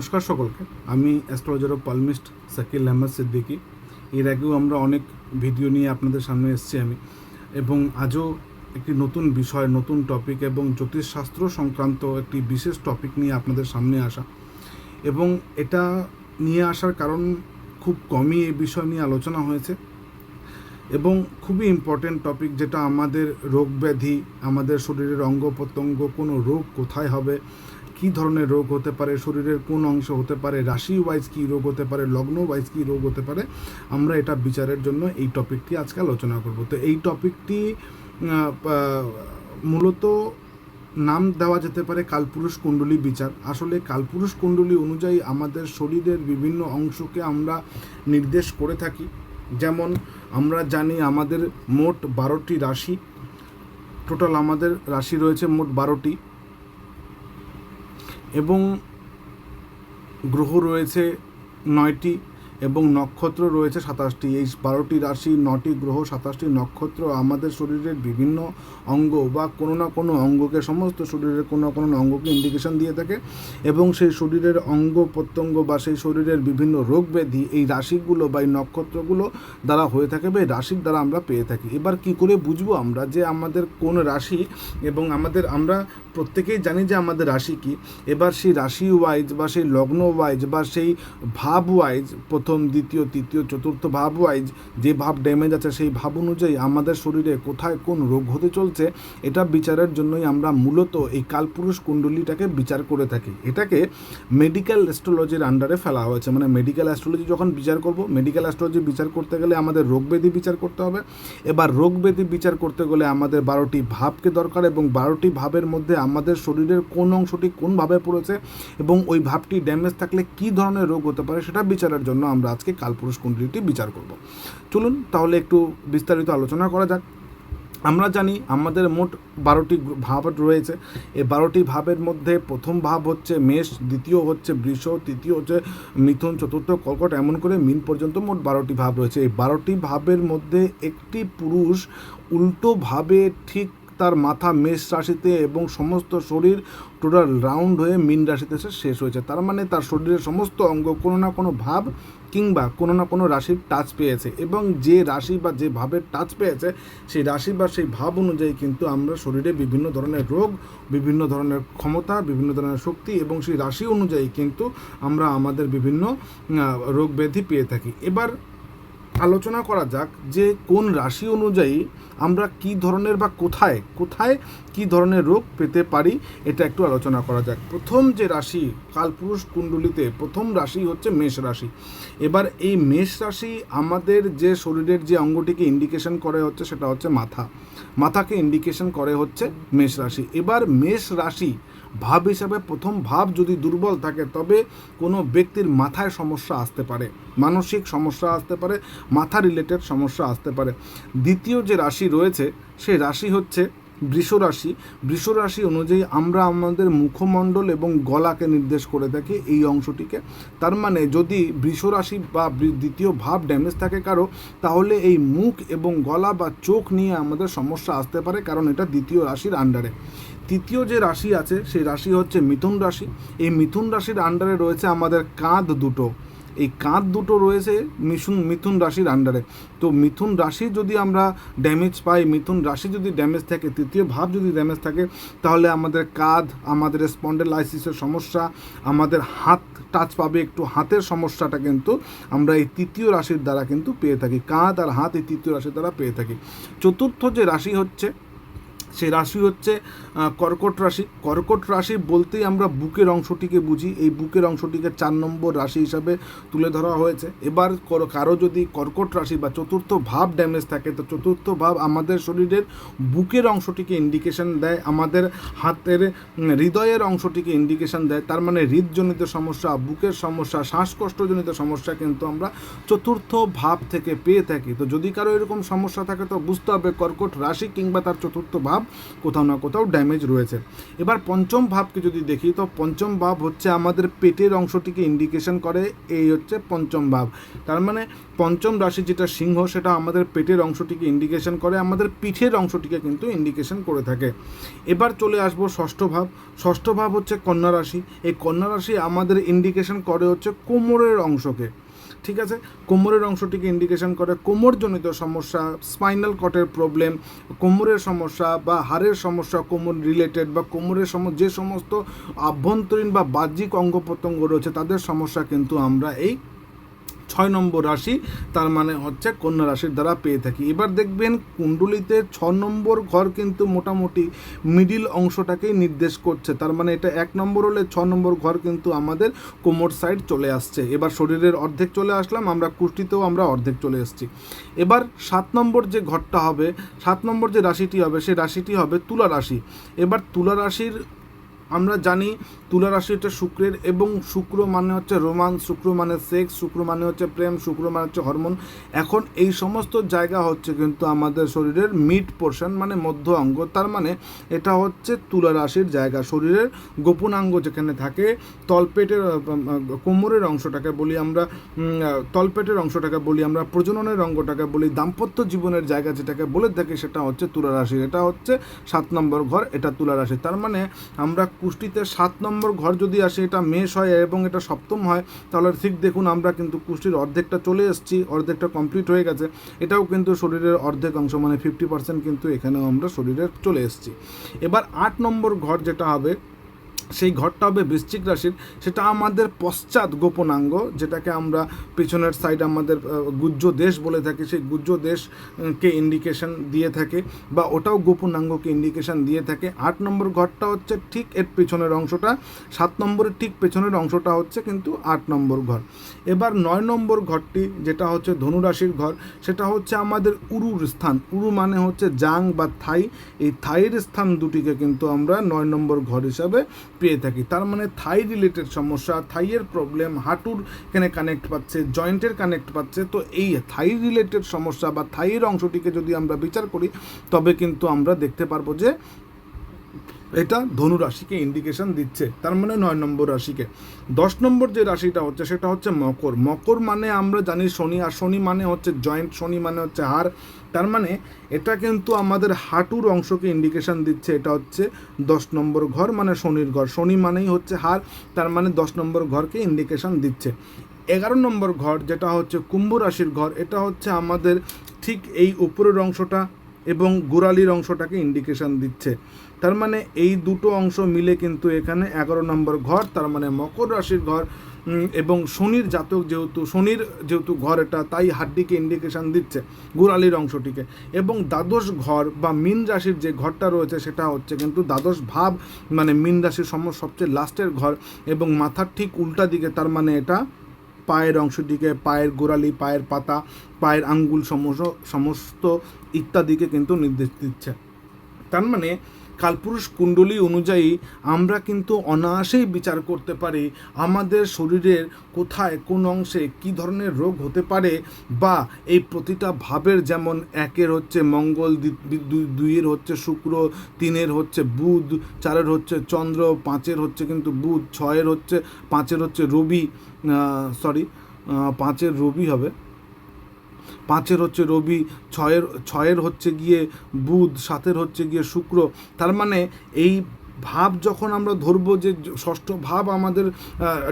নমস্কার সকলকে। আমি astrologer of palmist Shakil Ahmed Siddiqui এর আগেও আমরা অনেক ভিডিও নিয়ে আপনাদের সামনে এসেছি আমি। এবং আজও একটি নতুন বিষয়, নতুন টপিক এবং জ্যোতিষশাস্ত্র সংক্রান্ত একটি বিশেষ টপিক নিয়ে আপনাদের সামনে আসা। এবং এটা নিয়ে আসার কারণ খুব কমই এই বিষয় নিয়ে আলোচনা হয়েছে। এবং খুবই ইম্পর্টেন্ট টপিক যেটা আমাদের রোগ ব্যাধি, আমাদের শরীরের অঙ্গ প্রত্যঙ্গ, কোনো রোগ কোথায় হবে কী ধরনের রোগ হতে পারে, শরীরের কোন অংশ হতে পারে রাশি ওয়াইজ কী রোগ হতে পারে লগ্ন ওয়াইজ কী রোগ হতে পারে, আমরা এটা বিচারের জন্য এই টপিকটি আজকে আলোচনা করব। তো এই টপিকটি মূলত নাম দেওয়া যেতে পারে কালপুরুষ কুণ্ডলী বিচার। আসলে কালপুরুষ কুণ্ডলী অনুযায়ী আমাদের শরীরের বিভিন্ন অংশকে আমরা নির্দেশ করে থাকি। যেমন আমরা জানি আমাদের মোট বারোটি রাশি। টোটাল আমাদের রাশি রয়েছে মোট বারোটি। এবং গ্রহ রয়েছে নয়টি। এবং নক্ষত্র রয়েছে সাতাশটি। এই বারোটি রাশি, নটি গ্রহ, সাতাশটি নক্ষত্র আমাদের শরীরের বিভিন্ন অঙ্গ বা কোনো না কোনো অঙ্গকে, সমস্ত শরীরের কোনো না কোনো অঙ্গকে ইন্ডিকেশন দিয়ে থাকে এবং সেই শরীরের অঙ্গ প্রত্যঙ্গ বা সেই শরীরের বিভিন্ন রোগ ব্যাধি এই রাশিগুলো বা এই নক্ষত্রগুলো দ্বারা হয়ে থাকে বা এই রাশির দ্বারা আমরা পেয়ে থাকি। এবার কি করে বুঝব আমরা যে আমাদের কোন রাশি এবং আমাদের, আমরা প্রত্যেকেই জানি যে আমাদের রাশি কি। এবার সেই রাশি ওয়াইজ বা সেই লগ্ন ওয়াইজ বা সেই ভাব ওয়াইজ প্রথম দ্বিতীয়, তৃতীয়, চতুর্থ ভাব ওয়াইজ যে ভাব ড্যামেজ আছে সেই ভাব অনুযায়ী আমাদের শরীরে কোথায় কোন রোগ হতে চলছে, এটা বিচারের জন্যই আমরা মূলত এই কালপুরুষ কুণ্ডলীটাকে বিচার করে থাকি। এটাকে মেডিকেল অ্যাস্ট্রোলজির আন্ডারে ফেলা হয়েছে। মানে মেডিকেল অ্যাস্ট্রোলজি যখন বিচার করব মেডিকেল অ্যাস্ট্রোলজি বিচার করতে গেলে আমাদের রোগ ব্যাধি বিচার করতে হবে। এবার রোগ ব্যাধি বিচার করতে গেলে আমাদের বারোটি ভাবকে দরকার এবং বারোটি ভাবের মধ্যে আমাদের শরীরের কোন অংশটি কোন ভাবে পড়েছে এবং ওই ভাবটি ড্যামেজ থাকলে কি ধরনের রোগ হতে পারে সেটা বিচারের জন্য আমরা আজকে কালপুরুষ কুণ্ডলীটি বিচার করব। চলুন তাহলে একটু বিস্তারিত আলোচনা করা যাক। আমরা জানি আমাদের মোট বারোটি ভাব রয়েছে। এই বারোটি ভাবের মধ্যে প্রথম ভাব হচ্ছে মেষ, দ্বিতীয় হচ্ছে বৃষ, তৃতীয় হচ্ছে মিথুন, চতুর্থ কর্কট এমন করে মিন পর্যন্ত মোট বারোটি ভাব রয়েছে। এই বারোটি ভাবের মধ্যে একটি পুরুষ উল্টোভাবে ঠিক তার মাথা মেষ রাশিতে এবং সমস্ত শরীর টোটাল রাউন্ড হয়ে মিন রাশিতে এসে শেষ হয়েছে। তার মানে তার শরীরের সমস্ত অঙ্গ কোনো না কোনো ভাব কিংবা কোনো না কোনো রাশির টাচ পেয়েছে এবং যে রাশি বা যে ভাবের টাচ পেয়েছে, সেই রাশি বা সেই ভাব অনুযায়ী কিন্তু আমরা শরীরে বিভিন্ন ধরনের রোগ, বিভিন্ন ধরনের ক্ষমতা, বিভিন্ন ধরনের শক্তি এবং সেই রাশি অনুযায়ী কিন্তু আমরা আমাদের বিভিন্ন রোগ ব্যাধি পেয়ে থাকি। এবার আলোচনা করা যাক যে কোন রাশি অনুযায়ী আমরা কি ধরনের বা কোথায় কোথায় কি ধরনের রোগ পেতে পারি, এটা একটু আলোচনা করা যাক। প্রথম যে রাশি কালপুরুষ কুণ্ডলিতে, প্রথম রাশি হচ্ছে মেষ রাশি। এবার এই মেষ রাশি আমাদের যে শরীরের যে অঙ্গটিকে ইন্ডিকেশন করে হচ্ছে সেটা হচ্ছে মাথা। মাথাকে ইন্ডিকেশন করে হচ্ছে মেষ রাশি। এবার মেষ রাশি ভাব হিসাবে প্রথম ভাব যদি দুর্বল থাকে, তবে কোনো ব্যক্তির মাথায় সমস্যা আসতে পারে, মানসিক সমস্যা আসতে পারে, মাথা রিলেটেড সমস্যা আসতে পারে। দ্বিতীয় যে রাশি রয়েছে সেই রাশি হচ্ছে বৃষ রাশি বৃষ রাশি অনুযায়ী আমরা আমাদের মুখমণ্ডল এবং গলাকে নির্দেশ করে থাকি এই অংশটিকে। তার মানে যদি বৃষ রাশি বা দ্বিতীয় ভাব ড্যামেজ থাকে কারও, তাহলে এই মুখ এবং গলা বা চোখ নিয়ে আমাদের সমস্যা আসতে পারে, কারণ এটা দ্বিতীয় রাশির আন্ডারে তৃতীয় যে রাশি আছে, সেই রাশি হচ্ছে মিথুন রাশি। এই মিথুন রাশির আন্ডারে রয়েছে আমাদের কাঁধ দুটো। এই কাঁধ দুটো রয়েছে মিথুন মিথুন রাশির আন্ডারে তো মিথুন রাশি যদি আমরা ড্যামেজ পাই, মিথুন রাশি যদি ড্যামেজ থাকে, তৃতীয় ভাব যদি ড্যামেজ থাকে, তাহলে আমাদের কাঁধ, আমাদের স্পন্ডেলাইসিসের সমস্যা, আমাদের হাত টাচ পাবে একটু হাতের সমস্যাটা কিন্তু আমরা এই তৃতীয় রাশির দ্বারা কিন্তু পেয়ে থাকি। কাঁধ আর হাত এই তৃতীয় রাশির দ্বারা পেয়ে থাকি। চতুর্থ যে রাশি হচ্ছে সেই রাশি হচ্ছে কর্কট রাশি। কর্কট রাশি বলতেই আমরা বুকের অংশটিকে বুঝি। এই বুকের অংশটিকে চার নম্বর রাশি হিসাবে তুলে ধরা হয়েছে। এবার কর- যদি কর্কট রাশি বা চতুর্থ ভাব ড্যামেজ থাকে, তো চতুর্থ ভাব আমাদের শরীরের বুকের অংশটিকে ইন্ডিকেশন দেয়, আমাদের হাতের হৃদয়ের অংশটিকে ইন্ডিকেশন দেয়। তার মানে হৃদজনিত সমস্যা, বুকের সমস্যা, শ্বাসকষ্টজনিত সমস্যা কিন্তু আমরা চতুর্থ ভাব থেকে পেয়ে থাকি। তো যদি কারও এরকম সমস্যা থাকে, তো বুঝতে হবে কর্কট রাশি কিংবা তার চতুর্থ ভাব ভাব কোথাও না কোথাও ড্যামেজ রয়েছে। এবার পঞ্চম ভাবকে যদি দেখি, তো পঞ্চম ভাব হচ্ছে আমাদের পেটের অংশটিকে ইন্ডিকেশন করে, এই হচ্ছে পঞ্চম ভাব। তার মানে পঞ্চম রাশি যেটা সিংহ, সেটা আমাদের পেটের অংশটিকে ইন্ডিকেশন করে, আমাদের পিঠের অংশটিকে কিন্তু ইন্ডিকেশন করে থাকে। এবার চলে আসব ষষ্ঠ ভাব। ষষ্ঠ ভাব হচ্ছে কন্যা রাশি। এই কন্যা রাশি আমাদের ইন্ডিকেশন করে হচ্ছে কোমরের অংশকে। ঠিক আছে? কোমরের অংশটিকে ইন্ডিকেশন করে কোমরজনিত সমস্যা স্পাইনাল কটের প্রবলেম কোমরের সমস্যা বা হাড়ের সমস্যা, কোমর রিলেটেড বা কোমরের সম, যে সমস্ত আভ্যন্তরীণ বা বাহ্যিক অঙ্গ প্রত্যঙ্গ রয়েছে, তাদের সমস্যা কিন্তু আমরা এই ছয় নম্বর রাশি, তার মানে হচ্ছে কন্যা রাশির দ্বারা পেয়ে থাকি। এবার দেখবেন কুণ্ডলিতে ছ নম্বর ঘর কিন্তু মোটামুটি মিডিল অংশটাকেই নির্দেশ করছে। তার মানে এটা এক নম্বর হলে ছ নম্বর ঘর কিন্তু আমাদের কোমর সাইড চলে আসছে। এবার শরীরের অর্ধেক চলে আসলাম, আমরা কুষ্টিতেও আমরা অর্ধেক চলে এসেছি। এবার সাত নম্বর যে ঘরটা হবে, সাত নম্বর যে রাশিটি হবে সেই রাশিটি হবে তুলা রাশি। এবার তুলা রাশির আমরা জানি তুলা রাশি হচ্ছে শুক্রের এবং শুক্র মানে হচ্ছে রোমান্স, শুক্র মানে সেক্স শুক্র মানে হচ্ছে প্রেম, শুক্র মানে হচ্ছে হরমোন এখন এই সমস্ত জায়গা হচ্ছে কিন্তু আমাদের শরীরের মিড পোর্শন মানে মধ্য অঙ্গ। তার মানে এটা হচ্ছে তুলা রাশির জায়গা। শরীরের গোপনাঙ্গ যেখানে থাকে, তলপেটের কোমরের অংশটাকে বলি আমরা তলপেটের অংশটাকে বলি আমরা, প্রজননের অঙ্গটাকে বলি, দাম্পত্য জীবনের জায়গা যেটাকে বলে থাকি সেটা হচ্ছে তুলা রাশি। এটা হচ্ছে সাত নম্বর ঘর, এটা তুলা রাশি। তার মানে আমরা কুষ্টিতে সাত নম্বর ঘর যদি আসে, এটা মেষ হয় এবং এটা সপ্তম হয়, তাহলে ঠিক দেখুন আমরা কিন্তু কুষ্টির অর্ধেকটা চলে এসেছি, অর্ধেকটা কমপ্লিট হয়ে গেছে। এটাও কিন্তু শরীরের অর্ধেক অংশ মানে ফিফটি পার্সেন্ট কিন্তু এখানেও আমরা শরীরের চলে এসেছি। এবার আট নম্বর ঘর যেটা হবে সেই ঘরটা হবে বৃশ্চিক রাশির। সেটা আমাদের পশ্চাৎ গোপনাঙ্গ, যেটাকে আমরা পেছনের সাইড আমাদের গুজ্জ দেশ বলে থাকি। সেই গুজ্জ দেশকে ইন্ডিকেশন দিয়ে থাকে বা ওটাও গোপনাঙ্গকে ইন্ডিকেশন দিয়ে থাকে। আট নম্বর ঘরটা হচ্ছে ঠিক এর পেছনের অংশটা। সাত নম্বরের ঠিক পেছনের অংশটা হচ্ছে কিন্তু আট নম্বর ঘর। এবার নয় নম্বর ঘরটি, যেটা হচ্ছে ধনুরাশির ঘর, সেটা হচ্ছে আমাদের উরুর স্থান। উরু মানে হচ্ছে জাং বা থাই। এই থাইয়ের স্থান দুটিকে কিন্তু আমরা নয় নম্বর ঘর হিসাবে পেয়ে থাকি। তার মানে থাই রিলেটেড সমস্যা, থাইয়ের প্রবলেম হাঁটুর এখানে কানেক্ট পাচ্ছে জয়েন্টের কানেক্ট পাচ্ছে। তো এই থাই রিলেটেড সমস্যা বা থাইয়ের অংশটিকে যদি আমরা বিচার করি, তবে কিন্তু আমরা দেখতে পারব যে এটা ধনু রাশিকে ইন্ডিকেশন দিচ্ছে। তার মানে নয় নম্বর রাশিকে। দশ নম্বর যে রাশিটা হচ্ছে, সেটা হচ্ছে মকর। মকর মানে আমরা জানি শনি, আর শনি মানে হচ্ছে জয়েন্ট, শনি মানে হচ্ছে হার। তার মানে এটা কিন্তু আমাদের হাঁটুর অংশকে ইন্ডিকেশন দিচ্ছে। এটা হচ্ছে দশ নম্বর ঘর মানে শনির ঘর। শনি মানেই হচ্ছে হার, তার মানে দশ নম্বর ঘরকে ইন্ডিকেশন দিচ্ছে। এগারো নম্বর ঘর যেটা হচ্ছে কুম্ভ রাশির ঘর, এটা হচ্ছে আমাদের ঠিক এই উপরের অংশটা। এবং গোড়ালির অংশটাকে ইন্ডিকেশন দিচ্ছে। তার মানে এই দুটো অংশ মিলে কিন্তু এখানে এগারো নম্বর ঘর, তার মানে মকর রাশির ঘর এবং শনির জাতক যেহেতু, শনির যেহেতু ঘর এটা, তাই হাড্ডিকে ইন্ডিকেশন দিচ্ছে গোড়ালির অংশটিকে। এবং দ্বাদশ ঘর বা মিন রাশির যে ঘরটা রয়েছে, সেটা হচ্ছে কিন্তু দ্বাদশ ভাব মানে মিন রাশির সম, সবচেয়ে লাস্টের ঘর, এবং মাথার ঠিক উল্টা দিকে তার মানে এটা পায়ের অংশটিকে, পায়ের গোড়ালি, পায়ের পাতা, পায়ের আঙ্গুল সমস্ত ইত্যাদিকে কিন্তু নির্দেশ দিচ্ছে। তার মানে কালপুরুষ কুণ্ডলী অনুযায়ী আমরা কিন্তু অনায়াসেই বিচার করতে পারি আমাদের শরীরের কোথায়, কোন অংশে কী ধরনের রোগ হতে পারে বা এই প্রতিটা ভাবের যেমন একের হচ্ছে মঙ্গল দুইয়ের হচ্ছে শুক্র, তিনের হচ্ছে বুধ, চারের হচ্ছে চন্দ্র, পাঁচের হচ্ছে কিন্তু বুধ, ছয়ের হচ্ছে, পাঁচের হচ্ছে রবি সরি পাঁচের রবি হবে। পাঁচের হচ্ছে রবি, ছয়ের ছয়ের হচ্ছে গিয়ে বুধ, সাতের হচ্ছে গিয়ে শুক্র। তার মানে এই ভাব যখন আমরা ধরবো যে ষষ্ঠ ভাব আমাদের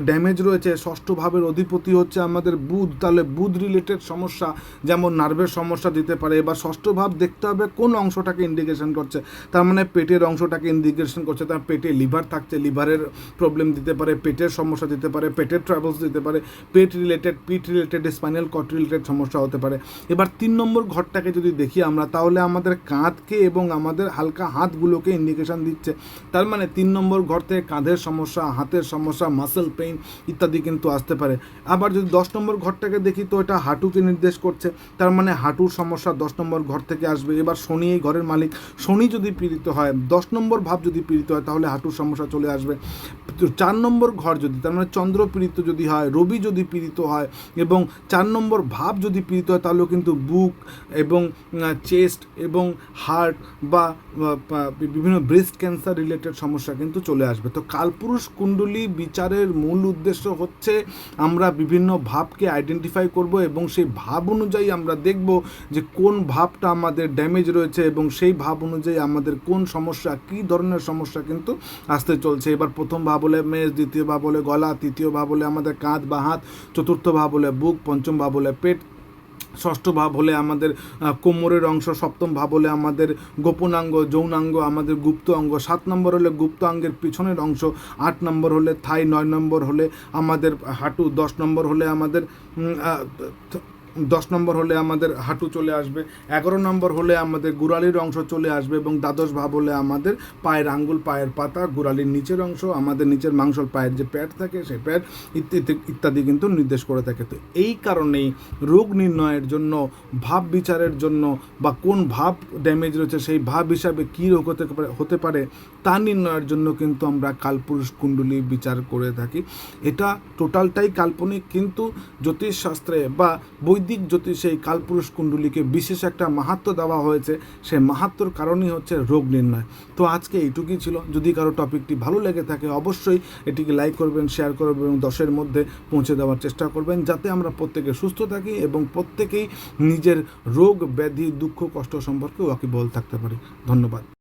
ড্যামেজ রয়েছে, ষষ্ঠ ভাবের অধিপতি হচ্ছে আমাদের বুধ, তাহলে বুধ রিলেটেড সমস্যা, যেমন নার্ভের সমস্যা দিতে পারে এবার ষষ্ঠ ভাব দেখতে হবে কোন অংশটাকে ইন্ডিকেশন করছে, তার মানে পেটের অংশটাকে ইন্ডিকেশন করছে, তার পেটে লিভার থাকছে লিভারের প্রবলেম দিতে পারে, পেটের সমস্যা দিতে পারে, পেটের ট্রাভেলস দিতে পারে, পেট রিলেটেড পিট রিলেটেড স্পাইনাল কট রিলেটেড সমস্যা হতে পারে। এবার তিন নম্বর ঘরটাকে যদি দেখি আমরা, তাহলে আমাদের কাঁধকে এবং আমাদের হালকা হাতগুলোকে ইন্ডিকেশন দিচ্ছে। তার মানে তিন নম্বর ঘর থেকে কাঁধের সমস্যা, হাতের সমস্যা মাসেল পেইন ইত্যাদি কিন্তু আসতে পারে। আবার যদি দশ নম্বর ঘরটাকে দেখি তো এটা হাঁটুকে নির্দেশ করছে। তার মানে হাঁটুর সমস্যা দশ নম্বর ঘর থেকে আসবে। এবার শনি এই ঘরের মালিক। শনি যদি পীড়িত হয়, দশ নম্বর ভাব যদি পীড়িত হয়, তাহলে হাঁটুর সমস্যা চলে আসবে। চার নম্বর ঘর যদি, তার মানে চন্দ্র পীড়িত যদি হয়, রবি যদি পীড়িত হয় এবং চার নম্বর ভাব যদি পীড়িত হয়, তাহলেও কিন্তু বুক এবং চেস্ট এবং হার্ট বা বিভিন্ন ব্রেস্ট ক্যান্সার রিলেটেড সমস্যা কিন্তু চলে আসবে। তো কালপুরুষ কুণ্ডলী বিচারের মূল উদ্দেশ্য হচ্ছে আমরা বিভিন্ন ভাবকে আইডেন্টিফাই করব এবং সেই ভাব অনুযায়ী আমরা দেখব যে কোন ভাবটা আমাদের ড্যামেজ রয়েছে এবং সেই ভাব অনুযায়ী আমাদের কোন সমস্যা, কী ধরনের সমস্যা কিন্তু আসতে চলছে। এবার প্রথম ভাব হলে মেষ, দ্বিতীয় ভাব হলে গলা, তৃতীয় ভাব হলে আমাদের কাঁধ বা হাত, চতুর্থ ভাব হলে বুক, পঞ্চম ভাব হলে পেট ষষ্ঠ ভাব হলে আমাদের কোমরের অংশ, সপ্তম ভাব হলে আমাদের গোপনাঙ্গ, যৌনাঙ্গ, আমাদের গুপ্ত অঙ্গ, সাত নম্বর হলে গুপ্ত অঙ্গের পিছনের অংশ, আট নম্বর হলে থাই, নয় নম্বর হলে আমাদের হাঁটু, দশ নম্বর হলে আমাদের দশ নম্বর হলে আমাদের হাঁটু চলে আসবে, এগারো নম্বর হলে আমাদের গুড়ালির অংশ চলে আসবে এবং দ্বাদশ ভাব হলে আমাদের পায়ের আঙ্গুল, পায়ের পাতা, গুড়ালির নিচের অংশ, আমাদের নিচের মাংসল পায়ের যে প্যাড থাকে সেই প্যাড ইত্যাদি ইত্যাদি কিন্তু নির্দেশ করে থাকে। তো এই কারণেই রোগ নির্ণয়ের জন্য, ভাব বিচারের জন্য বা কোন ভাব ড্যামেজ রয়েছে সেই ভাব হিসাবে কী রোগ হতে পারে হতে পারে তা নির্ণয়ের জন্য কিন্তু আমরা কালপুরুষ কুণ্ডলী বিচার করে থাকি। এটা টোটালটাই কাল্পনিক, কিন্তু জ্যোতিষশাস্ত্রে বা বৈদিক জ্যোতিষে এই কালপুরুষ কুণ্ডলীকে বিশেষ একটা মাহাত্ম দেওয়া হয়েছে। সে মাহাত্মর কারণই হচ্ছে রোগ নির্ণয়। তো আজকে এইটুকুই ছিল। যদি কারও টপিকটি ভালো লেগে থাকে, অবশ্যই এটিকে লাইক করবেন, শেয়ার করবেন এবং দশের মধ্যে পৌঁছে দেওয়ার চেষ্টা করবেন, যাতে আমরা প্রত্যেকে সুস্থ থাকি এবং প্রত্যেকেই নিজের রোগ, ব্যাধি, দুঃখ, কষ্ট সম্পর্কে ওয়াকিবহল থাকতে পারি। ধন্যবাদ।